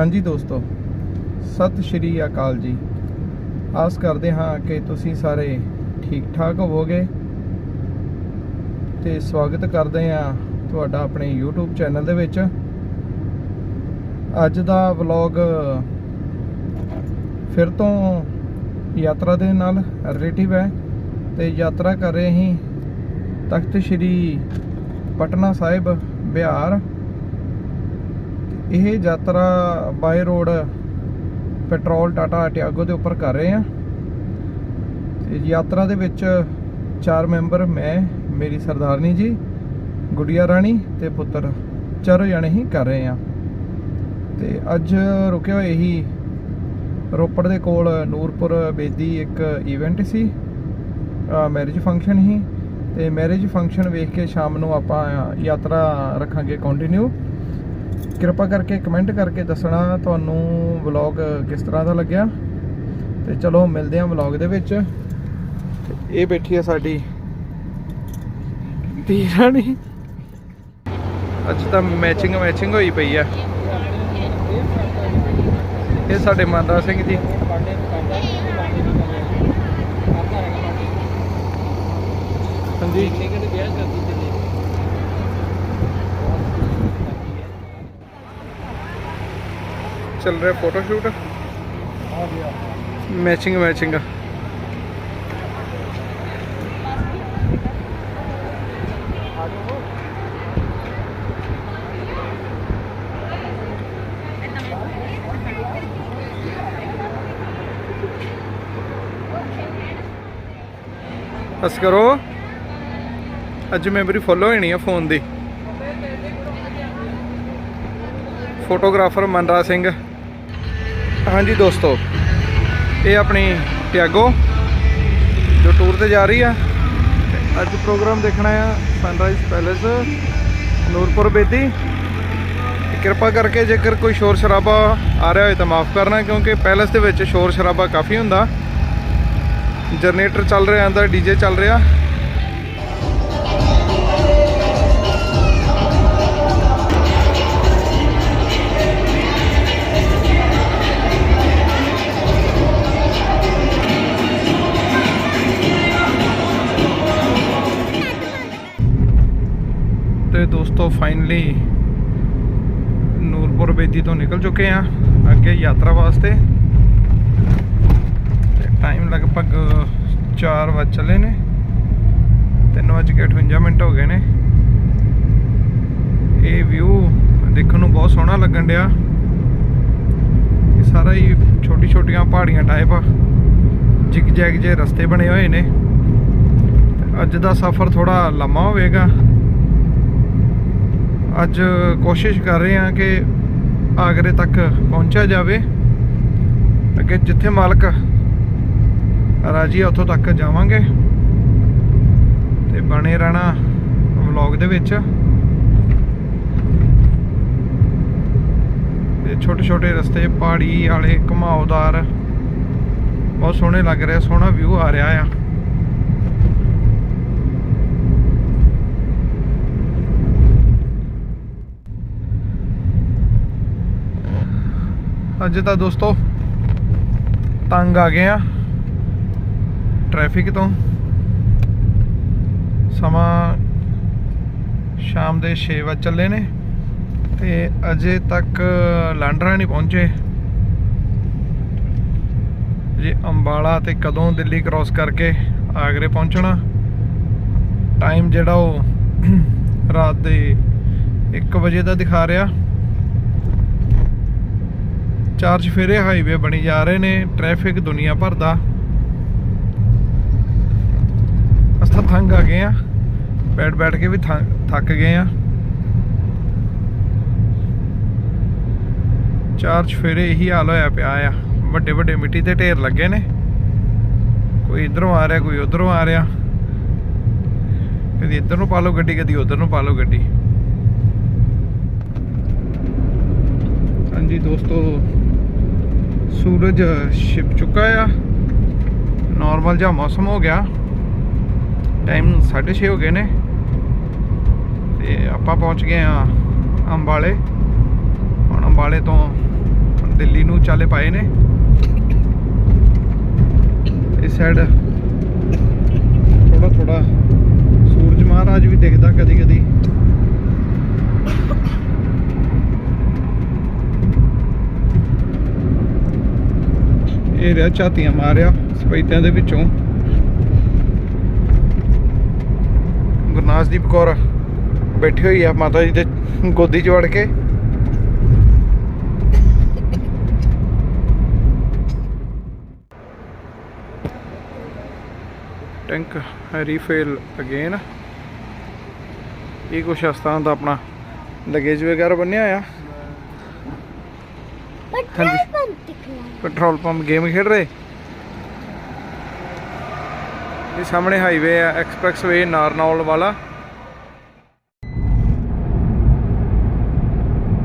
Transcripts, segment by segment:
ਹਾਂਜੀ ਦੋਸਤੋ, ਸਤਿ ਸ਼੍ਰੀ ਅਕਾਲ ਜੀ। ਆਸ ਕਰਦੇ ਹਾਂ ਕਿ ਤੁਸੀਂ ਸਾਰੇ ਠੀਕ ਠਾਕ ਹੋਵੋਗੇ ਤੇ ਸਵਾਗਤ ਕਰਦੇ ਹਾਂ ਤੁਹਾਡਾ ਆਪਣੇ YouTube ਚੈਨਲ ਦੇ ਵਿੱਚ। ਅੱਜ ਦਾ ਵਲੌਗ ਫਿਰ ਤੋਂ ਯਾਤਰਾ ਦੇ ਨਾਲ ਰਿਲੇਟਿਵ ਹੈ ਤੇ ਯਾਤਰਾ ਕਰ ਰਹੇ ਅਸੀਂ ਤਖਤ ਸ਼੍ਰੀ ਪਟਨਾ ਸਾਹਿਬ, ਬਿਹਾਰ। ਇਹ ਯਾਤਰਾ by road petrol Tata Tiago ਦੇ ਉੱਪਰ ਕਰ ਰਹੇ ਆ ਤੇ ਯਾਤਰਾ ਦੇ ਵਿੱਚ ਚਾਰ ਮੈਂਬਰ ਮੈਂ, ਮੇਰੀ ਸਰਦਾਰਨੀ ਜੀ, ਗੁੜੀਆ ਰਾਣੀ ਤੇ ਪੁੱਤਰ ਚਾਰੋਂ ਜਣੇ ਹੀ ਕਰ ਰਹੇ ਆ ਤੇ ਅੱਜ ਰੁਕੇ ਹੋਏ ਹੀ ਰੋਪੜ ਦੇ ਕੋਲ ਨੂਰਪੁਰ ਬੇਦੀ ਇੱਕ ਇਵੈਂਟ ਸੀ ਮੈਰਿਜ ਫੰਕਸ਼ਨ ਹੀ ਤੇ ਮੈਰਿਜ ਫੰਕਸ਼ਨ ਵੇਖ ਕੇ ਸ਼ਾਮ ਨੂੰ ਆਪਾਂ ਯਾਤਰਾ ਰੱਖਾਂਗੇ ਕੰਟੀਨਿਊ ਕਿਰਪਾ ਕਰਕੇ ਕਮੈਂਟ ਕਰਕੇ ਦੱਸਣਾ ਤੁਹਾਨੂੰ ਵਲੌਗ ਕਿਸ ਤਰ੍ਹਾਂ ਦਾ ਲੱਗਿਆ। ਤੇ ਚਲੋ ਮਿਲਦੇ ਹਾਂ ਵਲੌਗ ਦੇ ਵਿੱਚ। ਇਹ ਬੈਠੀ ਹੈ ਸਾਡੀ ਧੀ ਅੱਜ ਤਾਂ ਮੈਚਿੰਗ ਮੈਚਿੰਗ ਹੋਈ ਪਈ ਆ। ਇਹ ਸਾਡੇ ਮਨਰਾ ਸਿੰਘ ਜੀ ਹਾਂਜੀ। ਚੱਲ ਰਿਹਾ ਫੋਟੋ ਸ਼ੂਟ ਮੈਚਿੰਗ ਮੈਚਿੰਗ ਬਸ ਕਰੋ। ਅੱਜ ਮੈਮਰੀ ਫੁੱਲ ਹੋਣੀ ਆ ਫੋਨ ਦੀ। ਫੋਟੋਗ੍ਰਾਫਰ ਮਨਰਾ ਸਿੰਘ। ਹਾਂਜੀ ਦੋਸਤੋ, ਇਹ ਆਪਣੀ ਟਿਆਗੋ ਜੋ ਟੂਰ ਤੇ ਜਾ ਰਹੀ ਆ। ਅੱਜ ਪ੍ਰੋਗਰਾਮ ਦੇਖਣਾ ਆ ਸਨਰਾਈਜ਼ ਪੈਲੇਸ ਨੂਰਪੁਰ ਬੇਦੀ। ਕਿਰਪਾ ਕਰਕੇ ਜੇਕਰ ਕੋਈ ਸ਼ੋਰ ਸ਼ਰਾਬਾ ਆ ਰਿਹਾ ਹੋਏ ਤਾਂ ਮਾਫ ਕਰਨਾ, ਕਿਉਂਕਿ ਪੈਲੇਸ ਦੇ ਵਿੱਚ ਸ਼ੋਰ ਸ਼ਰਾਬਾ ਕਾਫੀ ਹੁੰਦਾ। ਜਨਰੇਟਰ ਚੱਲ ਰਿਹਾ, ਅੰਦਰ ਡੀਜੇ ਚੱਲ ਰਿਹਾ। ਤੇ ਦੋਸਤੋ ਫਾਈਨਲੀ ਨੂਰਪੁਰ ਬੇਦੀ ਤੋਂ ਨਿਕਲ ਚੁੱਕੇ ਆ ਅੱਗੇ ਯਾਤਰਾ ਵਾਸਤੇ। ਤੇ ਟਾਈਮ ਲਗਭਗ 4 ਵਜ ਚੱਲੇ ਨੇ। 3:58 ਮਿੰਟ ਹੋ ਗਏ ਨੇ। ਇਹ ਵਿਊ ਦੇਖਣ ਨੂੰ ਬਹੁਤ ਸੋਹਣਾ ਲੱਗਣ ਡਿਆ। ਇਹ ਸਾਰਾ ਹੀ ਛੋਟੀ ਛੋਟੀਆਂ ਪਹਾੜੀਆਂ ਟਾਈਪ ਜਿਗ ਜੈਗ ਜੇ ਰਸਤੇ ਬਣੇ ਹੋਏ ਨੇ। ਅੱਜ ਦਾ ਸਫ਼ਰ ਥੋੜਾ ਲੰਮਾ ਹੋਵੇਗਾ। ਅੱਜ ਕੋਸ਼ਿਸ਼ ਕਰ ਰਹੇ ਹਾਂ ਕਿ ਆਗਰੇ ਤੱਕ ਪਹੁੰਚਿਆ ਜਾਵੇ। ਅੱਗੇ ਜਿੱਥੇ ਮਾਲਕ ਰਾਜੀ ਉੱਥੋਂ ਤੱਕ ਜਾਵਾਂਗੇ। ਤੇ ਬਣੇ ਰਹਿਣਾ ਵਲੌਗ ਦੇ ਵਿੱਚ। ਤੇ ਛੋਟੇ ਛੋਟੇ ਰਸਤੇ, ਪਹਾੜੀ ਵਾਲੇ ਘੁਮਾਉਦਾਰ ਬਹੁਤ ਸੋਹਣੇ ਲੱਗ ਰਿਹਾ ਸੋਹਣਾ ਵਿਊ ਆ ਰਿਹਾ ਆ। ਅੱਜ ਤਾਂ ਦੋਸਤੋ ਤੰਗ ਆ ਗਏ ਆ ਟ੍ਰੈਫਿਕ ਤੋਂ। ਸਮਾਂ ਸ਼ਾਮ ਦੇ 6 ਵਜੇ ਚੱਲੇ ਨੇ ਤੇ ਅਜੇ ਤੱਕ ਲਾਂਡਰਾ ਨਹੀਂ ਪਹੁੰਚੇ। ਜੇ ਅੰਬਾਲਾ ਤੇ ਕਦੋਂ ਦਿੱਲੀ ਕ੍ਰਾਸ ਕਰਕੇ ਆਗਰੇ ਪਹੁੰਚਣਾ ਟਾਈਮ ਜਿਹੜਾ ਉਹ ਰਾਤ ਦੇ 1 ਵਜੇ ਦਾ ਦਿਖਾ ਰਿਹਾ। ਚਾਰ ਚਫੇਰੇ ਹਾਈਵੇ ਬਣੀ ਜਾ ਰਹੇ ਨੇ ਟ੍ਰੈਫਿਕ ਦੁਨੀਆ ਭਰ ਦਾ। ਅਸਤਾ ਥੰਗ ਆ ਗਏ ਆ। ਬੈਠ ਬੈਠ ਕੇ ਵੀ ਥੱਕ ਗਏ ਆ। ਚਾਰ ਚਫੇਰੇ ਇਹੀ ਹਾਲ ਹੋਇਆ ਪਿਆ ਆ। ਵੱਡੇ ਵੱਡੇ ਮਿੱਟੀ ਦੇ ਢੇਰ ਲੱਗੇ ਨੇ। ਕੋਈ ਇਧਰੋਂ ਆ ਰਿਹਾ, ਕੋਈ ਉਧਰੋਂ ਆ ਰਿਹਾ। ਕਦੀ ਇੱਧਰ ਨੂੰ ਪਾ ਲਓ ਗੱਡੀ, ਕਦੀ ਉਧਰ ਨੂੰ ਪਾ ਲਓ ਗੱਡੀ। ਹਾਂਜੀ ਦੋਸਤੋ ਸੂਰਜ ਛਿਪ ਚੁੱਕਾ ਆ। ਨਾਰਮਲ ਜਿਹਾ ਮੌਸਮ ਹੋ ਗਿਆ। ਟਾਈਮ 6:30 ਹੋ ਗਏ ਨੇ। ਤੇ ਆਪਾਂ ਪਹੁੰਚ ਗਏ ਆ ਅੰਬਾਲੇ। ਹੁਣ ਅੰਬਾਲੇ ਤੋਂ ਦਿੱਲੀ ਨੂੰ ਚਾਲੇ ਪਾਏ ਨੇ। ਇਸ ਸਾਈਡ ਥੋੜਾ ਥੋੜਾ ਸੂਰਜ ਮਹਾਰਾਜ ਵੀ ਦਿਖਦਾ ਕਦੀ ਕਦੀ ਇਹ ਰਿਹਾ ਛਾਤੀਆਂ ਮਾਰਿਆ ਸਪੈਤਿਆਂ ਦੇ ਵਿੱਚੋਂ। ਗੁਰਨਾਸਦੀਪ ਕੌਰ ਬੈਠੀ ਹੋਈ ਆ ਮਾਤਾ ਜੀ ਦੇ ਗੋਦੀ 'ਚ ਵੜ ਕੇ। Tank refill again. ਇਹ ਕੁਛ ਹਸਤਾਂ ਦਾ ਆਪਣਾ ਲਗੇਜ ਵਗੈਰਾ ਬੰਨਿਆ ਆ ਹਾਂਜੀ। ਪੈਟਰੋਲ ਪੰਪ ਗੇਮ ਖੇਡ ਰਹੇ? ਇਹ ਸਾਹਮਣੇ ਹਾਈਵੇ ਆ ਐਕਸਪ੍ਰੈਸਵੇ ਨਾਰਨੌਲ ਵਾਲਾ।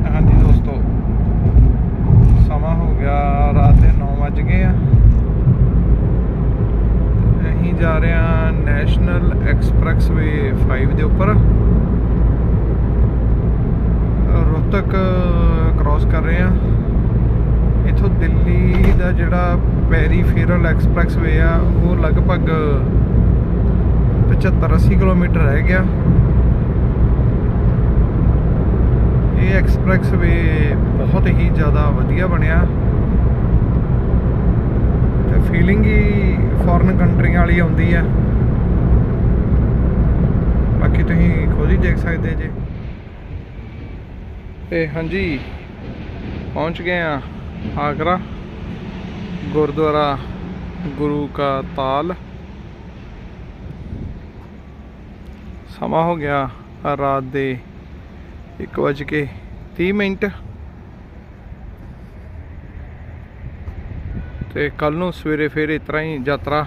ਹਾਂਜੀ ਦੋਸਤੋ, ਸਮਾਂ ਹੋ ਗਿਆ ਰਾਤ ਦੇ 9 ਵੱਜ ਗਏ ਆ। ਅਸੀਂ ਜਾ ਰਹੇ ਆ ਨੈਸ਼ਨਲ ਐਕਸਪ੍ਰੈਸਵੇ 5 ਦੇ ਉੱਪਰ। ਰੋਹਤਕ ਕ੍ਰਾਸ ਕਰ ਰਹੇ ਆ। ਇੱਥੋਂ ਦਿੱਲੀ ਦਾ ਜਿਹੜਾ ਪੈਰੀਫੇਰਲ ਐਕਸਪ੍ਰੈਸਵੇ ਆ, ਉਹ ਲਗਭਗ 75-80 ਕਿਲੋਮੀਟਰ ਰਹਿ ਗਿਆ। ਇਹ ਐਕਸਪ੍ਰੈਸਵੇ ਬਹੁਤ ਹੀ ਜ਼ਿਆਦਾ ਵਧੀਆ ਬਣਿਆ। ਤੇ ਫੀਲਿੰਗ ਹੀ ਫੋਰਨ ਕੰਟਰੀਆਂ ਵਾਲੀ ਆਉਂਦੀ ਆ। ਬਾਕੀ ਤੁਸੀਂ ਖੁਦ ਹੀ ਦੇਖ ਸਕਦੇ ਜੇ। ਤੇ ਹਾਂਜੀ, ਪਹੁੰਚ ਗਏ ਆ। ਆਗਰਾ, ਗੁਰਦੁਆਰਾ ਗੁਰੂ ਕਾ ਤਾਲ। ਸਮਾਂ ਹੋ ਗਿਆ ਰਾਤ ਦੇ 1:30 ਮਿੰਟ। ਤੇ ਕੱਲ ਨੂੰ ਸਵੇਰੇ ਫਿਰ ਇਸ ਤਰ੍ਹਾਂ ਹੀ ਯਾਤਰਾ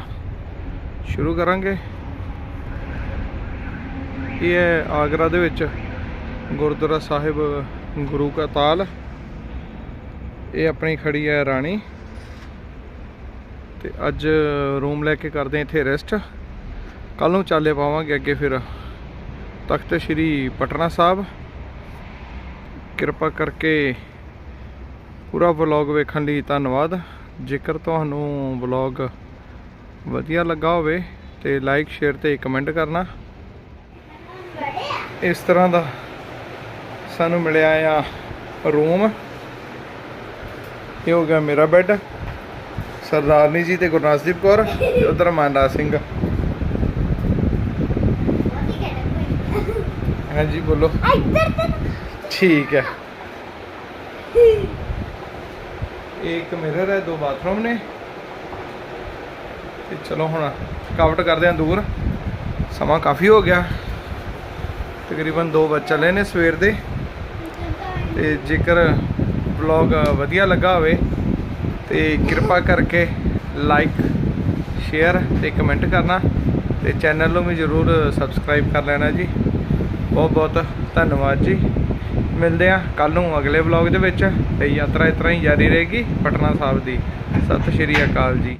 ਸ਼ੁਰੂ ਕਰਾਂਗੇ। ਇਹ ਹੈ ਆਗਰਾ ਦੇ ਵਿੱਚ ਗੁਰਦੁਆਰਾ ਸਾਹਿਬ ਗੁਰੂ ਕਾ ਤਾਲ। ਇਹ ਆਪਣੀ ਖੜੀ ਹੈ ਰਾਣੀ। ਤੇ ਅੱਜ ਰੂਮ ਲੈ ਕੇ ਕਰਦੇ ਇੱਥੇ ਰੈਸਟ ਕੱਲ ਨੂੰ ਚਾਲੇ ਪਾਵਾਂਗੇ ਅੱਗੇ ਫਿਰ। ਤਖਤ ਸ੍ਰੀ ਪਟਨਾ ਸਾਹਿਬ। ਕਿਰਪਾ ਕਰਕੇ ਪੂਰਾ ਵਲੌਗ ਵੇਖਣ ਲਈ ਧੰਨਵਾਦ। ਜੇਕਰ ਤੁਹਾਨੂੰ ਵਲੌਗ ਵਧੀਆ ਲੱਗਾ ਹੋਵੇ ਤੇ ਲਾਈਕ ਸ਼ੇਅਰ ਤੇ ਕਮੈਂਟ ਕਰਨਾ। ਇਸ ਤਰ੍ਹਾਂ ਦਾ ਸਾਨੂੰ ਮਿਲਿਆ ਆ ਰੂਮ ਇਹ ਹੋ ਗਿਆ ਮੇਰਾ ਬੈੱਡ। ਸਰਦਾਰਨੀ ਜੀ ਤੇ ਗੁਰਨਾਸਦੀਪ ਕੌਰ ਤੇ ਉਧਰ ਮਾਨਰਾ ਸਿੰਘ। ਹਾਂਜੀ ਬੋਲੋ। ਠੀਕ ਹੈ। ਇੱਕ ਮਿਰਰ ਹੈ ਦੋ ਬਾਥਰੂਮ ਨੇ। ਤੇ ਚਲੋ ਹੁਣ ਕਾਵਟ ਕਰਦੇ ਹਾਂ ਦੂਰ। ਸਮਾਂ ਕਾਫੀ ਹੋ ਗਿਆ। ਤਕਰੀਬਨ ਦੋ ਵਜੇ ਚੱਲੇ ਨੇ ਸਵੇਰ ਦੇ। ਤੇ ਜੇਕਰ ਵਲੌਗ ਵਧੀਆ ਲੱਗਾ ਹੋਵੇ ਤੇ ਕਿਰਪਾ ਕਰਕੇ ਲਾਈਕ ਸ਼ੇਅਰ ਤੇ ਕਮੈਂਟ ਕਰਨਾ ਤੇ ਚੈਨਲ ਨੂੰ ਵੀ ਜਰੂਰ ਸਬਸਕ੍ਰਾਈਬ ਕਰ ਲੈਣਾ ਜੀ। ਬਹੁਤ ਬਹੁਤ ਧੰਨਵਾਦ ਜੀ। ਮਿਲਦੇ ਆ ਕੱਲ ਨੂੰ ਅਗਲੇ ਵਲੌਗ ਦੇ ਵਿੱਚ ਤੇ ਯਾਤਰਾ ਇਸ ਤਰ੍ਹਾਂ ਹੀ ਜਾਰੀ ਰਹੇਗੀ ਪਟਨਾ ਸਾਹਿਬ ਦੀ। ਸਤਿ ਸ਼੍ਰੀ ਅਕਾਲ ਜੀ।